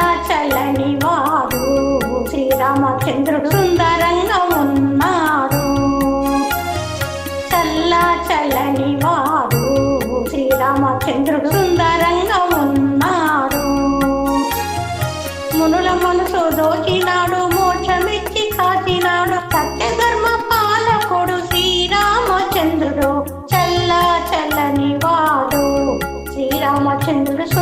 చల్లని వాడు. శ్రీరామచంద్రుడు సుందరంగా ఉన్నాడు చల్ల చల్లని వాడు. శ్రీరామచంద్రుడు సుందరంగా ఉన్నాడు మునుల మనసు దోచినాడు మోక్షమిచ్చి కాచినాడు. సత్యధర్మ పాలకుడు శ్రీరామచంద్రుడు. చల్ల చల్లని వాడు. శ్రీరామచంద్రుడు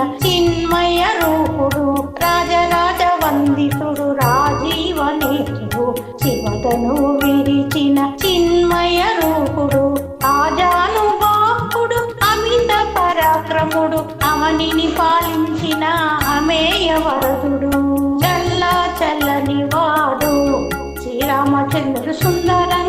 విరిచిన చిన్మయ రూపుడు రాజరాజ వందితుడు రాజీవనేతుడు శివతను విరిచిన చిన్మయ రూపుడు ఆజాను బాపుడు అమిత పరాక్రముడు అవనిని పాలించిన అమేయ వరదుడు. చల్ల చల్లని వాడు శ్రీరామచంద్రుడు సుందర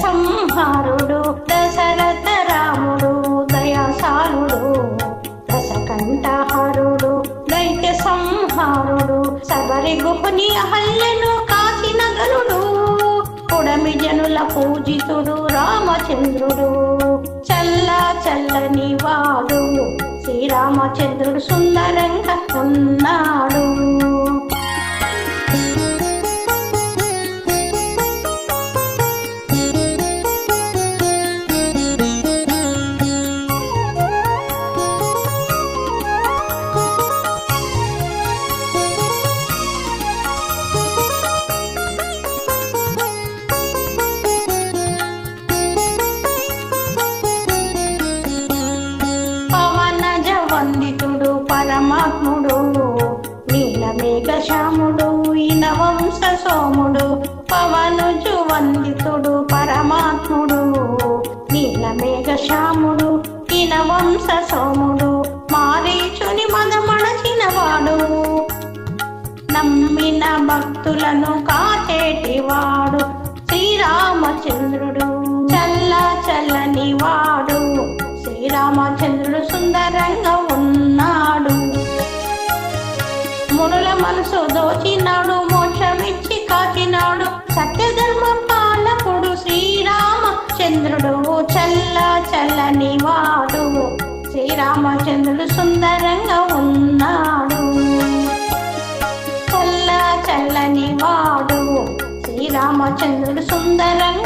సంహారుడు దశరథ రాముడు దయాసారుడు దశకంఠహరుడు దైత్య సంహారుడు శబరి గుహుని అహల్యను కాచిన గనుడు కుడమి జనుల పూజితుడు రామచంద్రుడు చల్ల చల్లని వాడు శ్రీరామచంద్రుడు సుందరంగా ఉన్నాడు పరమాత్ముడు నీలమేఘ శ్యాముడు ఈన వంశ సోముడు పవనుజు వందితుడు పరమాత్ముడు. నీలమేఘ శ్యాముడు ఈన వంశ సోముడు మారీచుని మదమణచిన వాడు నమ్మిన భక్తులను కాచేటివాడు శ్రీరామచంద్రుడు చల్ల చల్లని వాడు. శ్రీరామచంద్రుడు సుందరంగా మనసు దోచినాడు మోక్షమిచ్చి కాచినాడు. సత్యధర్మ పాలకుడు శ్రీరామచంద్రుడు చల్ల చల్లని వాడు. శ్రీరామచంద్రుడు సుందరంగా ఉన్నాడు. చల్ల చల్లని వాడు. శ్రీరామచంద్రుడు సుందరంగా